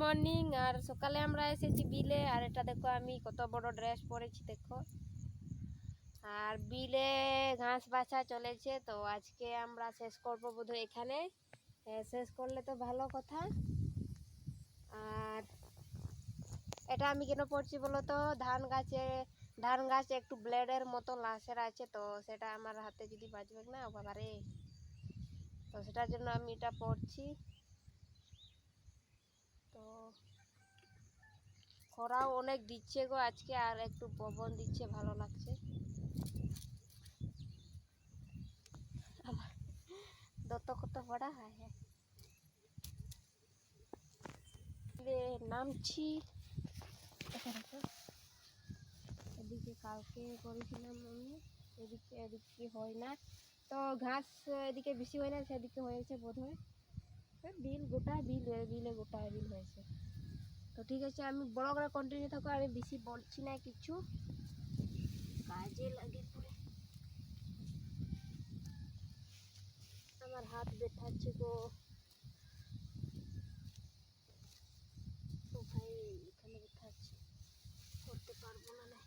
Morning আর সকালে আমরা এসেছি বিলে, আর এটা দেখো আমি কত বড় ড্রেস পরেছি, দেখো। আর বিলে ঘাস বাছা চলেছে, তো আজকে আমরা শেষ করব বোধহয় এখানে। শেষ করলে তো ভালো কথা। আর এটা আমি কেন পড়ছি বলো তো? ধান গাছে, ধান গাছ একটু ব্লেডের মতো লাশের আছে, তো সেটা আমার হাতে যদি বাজবে না, বাবারে। তো সেটার জন্য আমি এটা পড়ছি তো খরাও অনেক দিচ্ছে গো আজকে, আর একটু পবন দিচ্ছে, ভালো লাগছে। দত কত বড়া, হয় নামছি। এদিকে কালকে করেছিলাম আমি, এদিকে এদিকে হয় না। তো ঘাস এদিকে বেশি হয় না, সেদিকে হয়েছে বোধ হয় বিল গোটা বিল বিলে গোটা বিল হয়েছে। তো ঠিক আছে, আমি বড় করে কন্টিনিউ থাকো আমি বেশি বলছি না কিছু। কাজে লাগে পরে। আমার হাত ব্যথাচ্ছে গো ও ভাই এখানে ব্যথাচ্ছে করতে পারব না না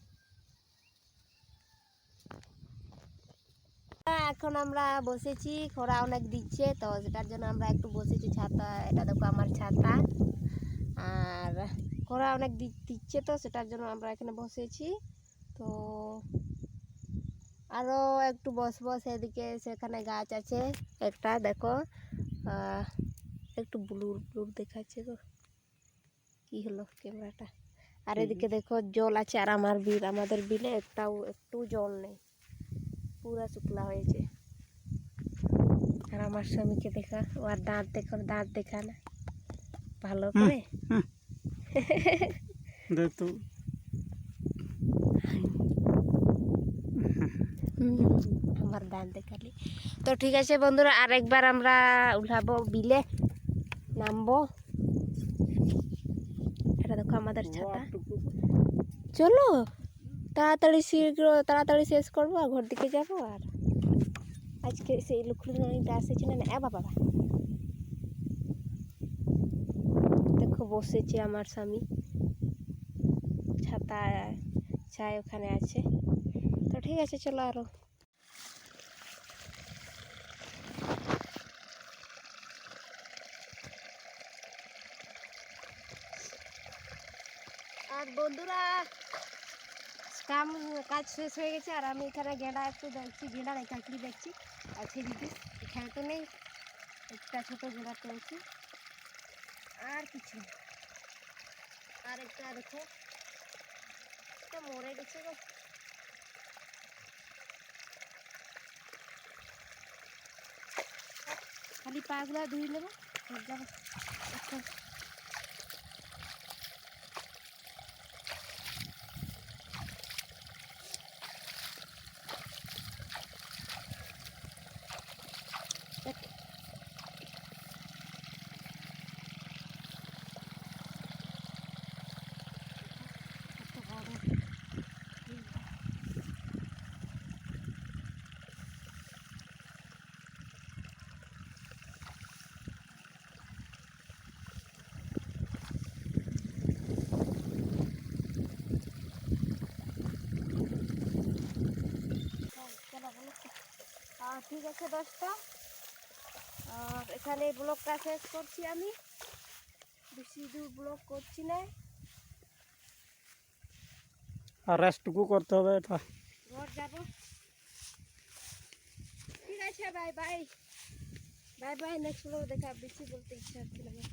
এখন আমরা বসেছি খরা অনেক দিচ্ছে তো সেটার জন্য আমরা একটু বসেছি ছাতা এটা দেখো আমার ছাতা। আর খরা অনেক দিচ্ছে তো সেটার জন্য আমরা এখানে বসেছি। তো আরও একটু বসবো সেদিকে সেখানে গাছ আছে একটা দেখো একটু ব্লুর ব্লুর দেখাচ্ছে গো কি হলো ক্যামেরাটা? আর এদিকে দেখো জল আছে আর আমার বিল আমাদের বিলে একটাও একটু জল নেই। পুরা শুকলা হয়েছে। আর আমার স্বামীকে দেখা ওর দাঁত দেখো দাঁত দেখা না। ভালো করে? আমার দাঁত দেখালি। তো ঠিক আছে বন্ধুরা আরেকবার আমরা উঠাবো বিলে নামবো। এটা দেখো আমাদের ছাতা। চলো। তাড়াতাড়ি শীঘ্র, তাড়াতাড়ি শেষ করব আর ঘর দিকে যাব আর আজকে সেই নানিটা আসেছে না। এ বাবা দেখো বসেছে আমার স্বামী। ছাতা ছায় ওখানে আছে। তো ঠিক আছে, চলো আরও। আর বন্ধুরা কাম, কাজ শেষ হয়ে গেছে, আর আমি এখানে গেঁড়া একটু দেখছি, গেঁড়া নাই কাঁকড়ি দেখছি? আর সেদিকে এখানে তো নেই, একটা ছোটো গেঁড়া পেয়েছি। আর কিছু। আর একটা দেখো এটা মরে গেছে গো। খালি পাগুলা ধুই নেব যাবে আচ্ছা কত বড় বিলটা। হ্যাঁ, চলো বলো তো। আহ, ঠিক আছে দশটা। আর এখানে ব্লগটা শেষ করছি আমি। বেশি দূর ব্লগ করছি না। আর রেস্টটুকু করতে হবে এটা। ঘর যাব। ঠিক আছে bye bye bye bye next blog দেখা বেশি বলতে ইচ্ছা হচ্ছিল না।